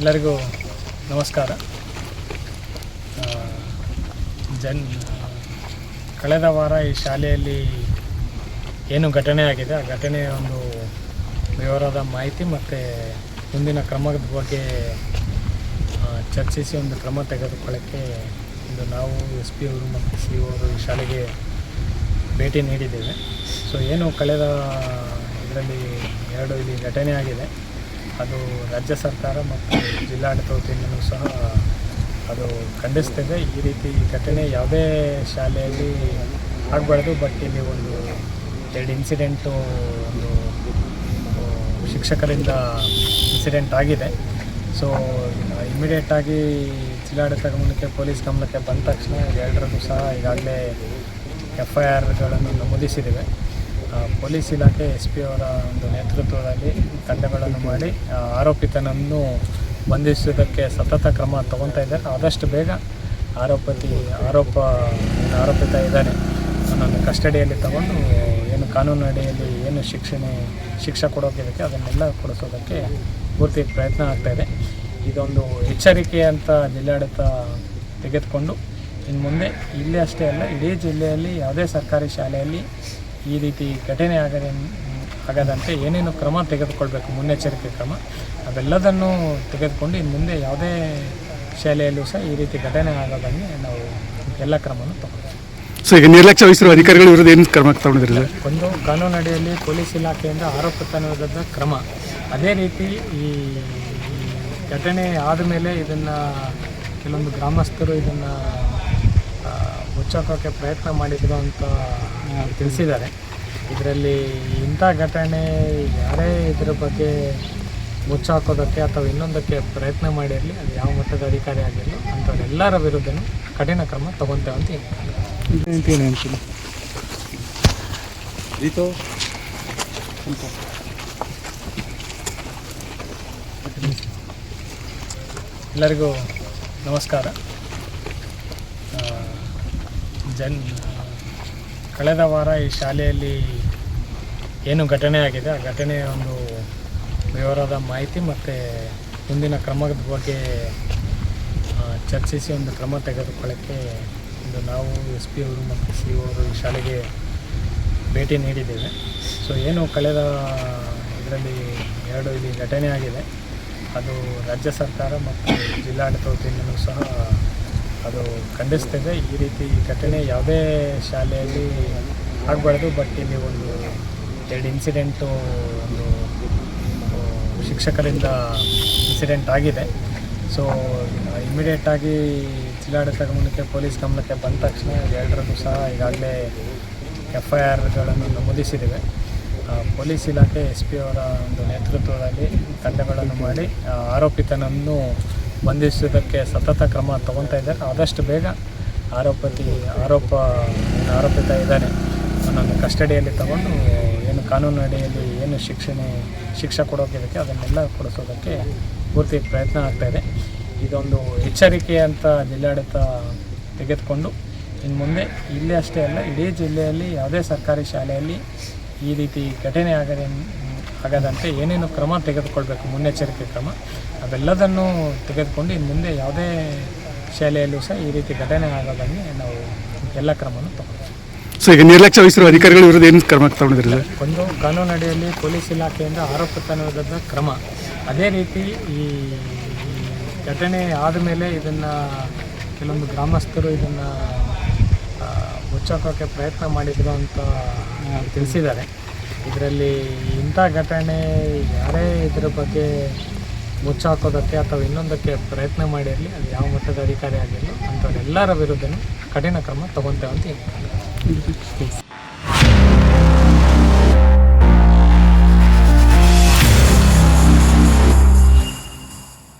ಎಲ್ಲರಿಗೂ ನಮಸ್ಕಾರ. ಜನ್, ಕಳೆದ ವಾರ ಈ ಶಾಲೆಯಲ್ಲಿ ಏನು ಘಟನೆ ಆಗಿದೆ? ಆ ಘಟನೆಯ ಒಂದು ವಿವರದ ಮಾಹಿತಿ ಮತ್ತು ಮುಂದಿನ ಕ್ರಮದ ಬಗ್ಗೆ ಚರ್ಚಿಸಿ ಒಂದು ಕ್ರಮ ತೆಗೆದುಕೊಳ್ಳೋಕ್ಕೆ ಇಂದು ನಾವು ಎಸ್ ಪಿ ಅವರು ಮತ್ತು ಸಿ ಅವರು ಈ ಶಾಲೆಗೆ ಭೇಟಿ ನೀಡಿದ್ದೇವೆ. ಸೊ ಏನು ಕಳೆದ ಇದರಲ್ಲಿ ಎರಡು ಇಲ್ಲಿ ಘಟನೆ ಆಗಿದೆ. ಅದು ರಾಜ್ಯ ಸರ್ಕಾರ ಮತ್ತು ಜಿಲ್ಲಾಡಳಿತ ವತಿಯಿಂದಲೂ ಸಹ ಅದು ಖಂಡಿಸ್ತೇವೆ ಈ ರೀತಿ ಘಟನೆ ಯಾವುದೇ ಶಾಲೆಯಲ್ಲಿ ಆಗಬಾರ್ದು, ಬಟ್ ಇಲ್ಲಿ ಒಂದು ಎರಡು ಇನ್ಸಿಡೆಂಟು ಒಂದು ಶಿಕ್ಷಕರಿಂದ ಇನ್ಸಿಡೆಂಟ್ ಆಗಿದೆ. ಸೊ ಇಮಿಡಿಯೇಟಾಗಿ ಜಿಲ್ಲಾಡಳಿತ ಗಮನಕ್ಕೆ, ಪೊಲೀಸ್ ಗಮನಕ್ಕೆ ಬಂದ ತಕ್ಷಣ ಎರಡರದ್ದು ಸಹ ಈಗಾಗಲೇ ಎಫ್ ಐ ಆರ್ಗಳನ್ನು ನಮೂದಿಸಿದ್ದೇವೆ. ಪೊಲೀಸ್ ಇಲಾಖೆ ಎಸ್ ಪಿ ಅವರ ಒಂದು ನೇತೃತ್ವದಲ್ಲಿ ತಂಡಗಳನ್ನು ಮಾಡಿ ಆರೋಪಿತನನ್ನು ಬಂಧಿಸುವುದಕ್ಕೆ ಸತತ ಕ್ರಮ ತಗೊತಾ ಇದ್ದಾರೆ. ಆದಷ್ಟು ಬೇಗ ಆರೋಪತಿ, ಆರೋಪ, ಆರೋಪಿತ ಇದ್ದಾನೆ. ಅವನನ್ನು ಕಸ್ಟಡಿಯಲ್ಲಿ ತಗೊಂಡು ಏನು ಕಾನೂನು ಅಡಿಯಲ್ಲಿ ಏನು ಶಿಕ್ಷಣೆ, ಶಿಕ್ಷೆ ಕೊಡೋಕಿದಕ್ಕೆ ಅದನ್ನೆಲ್ಲ ಕೊಡಿಸೋದಕ್ಕೆ ಪೂರ್ತಿ ಪ್ರಯತ್ನ ಆಗ್ತಾಯಿದೆ ಇದೊಂದು ಎಚ್ಚರಿಕೆ ಅಂತ ಜಿಲ್ಲಾಡಳಿತ ತೆಗೆದುಕೊಂಡು ಇನ್ನು ಮುಂದೆ ಇಲ್ಲೇ ಅಷ್ಟೇ ಅಲ್ಲ, ಇಡೀ ಜಿಲ್ಲೆಯಲ್ಲಿ ಯಾವುದೇ ಸರ್ಕಾರಿ ಶಾಲೆಯಲ್ಲಿ ಈ ರೀತಿ ಘಟನೆ ಆಗದೆ ಆಗದಂತೆ ಏನೇನು ಕ್ರಮ ತೆಗೆದುಕೊಳ್ಬೇಕು ಮುನ್ನೆಚ್ಚರಿಕೆ ಕ್ರಮ ಅವೆಲ್ಲದನ್ನು ತೆಗೆದುಕೊಂಡು ಇನ್ನು ಮುಂದೆ ಯಾವುದೇ ಶಾಲೆಯಲ್ಲೂ ಸಹ ಈ ರೀತಿ ಘಟನೆ ಆಗದಂಗೆ ನಾವು ಎಲ್ಲ ಕ್ರಮವನ್ನು ತಗೊಳ್ತೀವಿ. ಸೊ ಈಗ ನಿರ್ಲಕ್ಷ್ಯ ವಹಿಸಿರುವ ಅಧಿಕಾರಿಗಳ ವಿರುದ್ಧ ಏನು ಕ್ರಮ ತಗೊಂಡಿದ್ರಿ ಸರ್? ಒಂದು ಕಾನೂನು ಅಡಿಯಲ್ಲಿ ಪೊಲೀಸ್ ಇಲಾಖೆಯಿಂದ ಆರೋಪಿತನ ವಿರುದ್ಧ ಕ್ರಮ. ಅದೇ ರೀತಿ ಈ ಈ ಘಟನೆ ಆದಮೇಲೆ ಇದನ್ನು ಕೆಲವೊಂದು ಗ್ರಾಮಸ್ಥರು ಇದನ್ನು ಮುಚ್ಚಾಕೋಕ್ಕೆ ಪ್ರಯತ್ನ ಮಾಡಿದರು ಅಂತ ತಿಳಿಸಿದ್ದಾರೆ. ಇದರಲ್ಲಿ ಇಂಥ ಘಟನೆ ಯಾರೇ ಇದ್ರ ಬಗ್ಗೆ ಮುಚ್ಚಾಕೋದಕ್ಕೆ ಅಥವಾ ಇನ್ನೊಂದಕ್ಕೆ ಪ್ರಯತ್ನ ಮಾಡಿರಲಿ ಅದು ಯಾವ ಮಟ್ಟದ ಅಧಿಕಾರಿ ಆಗಿರಲಿ ಅಂಥವ್ರೆಲ್ಲರ ವಿರುದ್ಧನೂ ಕಠಿಣ ಕ್ರಮ ತಗೊತೇವೆ ಅಂತ ಎಲ್ಲರಿಗೂ ನಮಸ್ಕಾರ. ಜನ್ ಕಳೆದ ವಾರ ಈ ಶಾಲೆಯಲ್ಲಿ ಏನು ಘಟನೆ ಆಗಿದೆ? ಆ ಘಟನೆಯ ಒಂದು ವಿವರದ ಮಾಹಿತಿ ಮತ್ತು ಮುಂದಿನ ಕ್ರಮದ ಬಗ್ಗೆ ಚರ್ಚಿಸಿ ಒಂದು ಕ್ರಮ ತೆಗೆದುಕೊಳ್ಳೋಕ್ಕೆ ಇಂದು ನಾವು ಎಸ್ ಪಿ ಅವರು ಮತ್ತು ಸಿ ಅವರು ಈ ಶಾಲೆಗೆ ಭೇಟಿ ನೀಡಿದ್ದೇವೆ. ಸೊ ಏನು ಕಳೆದ ಇದರಲ್ಲಿ ಎರಡು ಇಲ್ಲಿ ಘಟನೆ ಆಗಿದೆ. ಅದು ರಾಜ್ಯ ಸರ್ಕಾರ ಮತ್ತು ಜಿಲ್ಲಾಡಳಿತ ಸಹ ಅದು ಖಂಡಿಸ್ತೇವೆ ಈ ರೀತಿ ಘಟನೆ ಯಾವುದೇ ಶಾಲೆಯಲ್ಲಿ ಆಗಬಾರ್ದು, ಬಟ್ ಇಲ್ಲಿ ಒಂದು ಎರಡು ಇನ್ಸಿಡೆಂಟು ಒಂದು ಶಿಕ್ಷಕರಿಂದ ಇನ್ಸಿಡೆಂಟ್ ಆಗಿದೆ. ಸೊ ಇಮಿಡಿಯೇಟಾಗಿ ಜಿಲ್ಲಾಡಳಿತ ಗಮನಕ್ಕೆ, ಪೊಲೀಸ್ ಗಮನಕ್ಕೆ ಬಂದ ತಕ್ಷಣ ಎರಡರದ್ದು ಸಹ ಈಗಾಗಲೇ ಎಫ್ ಐ ಆರ್ಗಳನ್ನು ನಮೂದಿಸಿದ್ದೇವೆ. ಪೊಲೀಸ್ ಇಲಾಖೆ ಎಸ್ ಪಿ ಅವರ ಒಂದು ನೇತೃತ್ವದಲ್ಲಿ ತಂಡಗಳನ್ನು ಮಾಡಿ ಆರೋಪಿತನನ್ನು ಬಂಧಿಸುವುದಕ್ಕೆ ಸತತ ಕ್ರಮ ತಗೊತಾ ಇದ್ದಾರೆ. ಆದಷ್ಟು ಬೇಗ ಆರೋಪತಿ ಆರೋಪ, ಆರೋಪಿತ ಇದ್ದಾನೆ. ಅವನನ್ನು ಕಸ್ಟಡಿಯಲ್ಲಿ ತಗೊಂಡು ಏನು ಕಾನೂನು ಅಡಿಯಲ್ಲಿ ಏನು ಶಿಕ್ಷಣೆ, ಶಿಕ್ಷೆ ಕೊಡೋಕಿದಕ್ಕೆ ಅದನ್ನೆಲ್ಲ ಕೊಡಿಸೋದಕ್ಕೆ ಪೂರ್ತಿ ಪ್ರಯತ್ನ ಆಗ್ತಾಯಿದೆ ಇದೊಂದು ಎಚ್ಚರಿಕೆ ಅಂತ ಜಿಲ್ಲಾಡಳಿತ ತೆಗೆದುಕೊಂಡು ಇನ್ನು ಮುಂದೆ ಇಲ್ಲೇ ಅಷ್ಟೇ ಅಲ್ಲ, ಇಡೀ ಜಿಲ್ಲೆಯಲ್ಲಿ ಯಾವುದೇ ಸರ್ಕಾರಿ ಶಾಲೆಯಲ್ಲಿ ಈ ರೀತಿ ಘಟನೆ ಆಗದ ಆಗದಂತೆ ಏನೇನು ಕ್ರಮ ತೆಗೆದುಕೊಳ್ಬೇಕು ಮುನ್ನೆಚ್ಚರಿಕೆ ಕ್ರಮ ಅವೆಲ್ಲದನ್ನು ತೆಗೆದುಕೊಂಡು ಇನ್ನು ಮುಂದೆ ಯಾವುದೇ ಶಾಲೆಯಲ್ಲೂ ಸಹ ಈ ರೀತಿ ಘಟನೆ ಆಗೋದಂಗೆ ನಾವು ಎಲ್ಲ ಕ್ರಮವನ್ನು ತಗೊಳ್ತೀವಿ. ಸೊ ಈಗ ನಿರ್ಲಕ್ಷ್ಯ ವಹಿಸಿರುವ ಅಧಿಕಾರಿಗಳ ವಿರುದ್ಧ ಏನು ಕ್ರಮ ತಗೊಂಡಿದ್ದಾರೆ ಒಂದು ಕಾನೂನು ಅಡಿಯಲ್ಲಿ ಪೊಲೀಸ್ ಇಲಾಖೆಯಿಂದ ಆರೋಪ ವಿರುದ್ಧ ಕ್ರಮ. ಅದೇ ರೀತಿ ಈ ಘಟನೆ ಆದ ಮೇಲೆ ಇದನ್ನು ಕೆಲವೊಂದು ಗ್ರಾಮಸ್ಥರು ಇದನ್ನು ಮುಚ್ಚಾಕೋಕ್ಕೆ ಪ್ರಯತ್ನ ಮಾಡಿದ್ರು ಅಂತ ತಿಳಿಸಿದ್ದಾರೆ. ಇದರಲ್ಲಿ ಇಂಥ ಘಟನೆ ಯಾರೇ ಇದ್ರ ಬಗ್ಗೆ ಮುಚ್ಚಾಕೋದಕ್ಕೆ ಅಥವಾ ಇನ್ನೊಂದಕ್ಕೆ ಪ್ರಯತ್ನ ಮಾಡಿರಲಿ, ಅದು ಯಾವ ಮಟ್ಟದ ಅಧಿಕಾರಿ ಆಗಿರಲಿ, ಅಂಥವ್ರೆಲ್ಲರ ವಿರುದ್ಧನೂ ಕಠಿಣ ಕ್ರಮ ತಗೊತೇವೆ ಅಂತ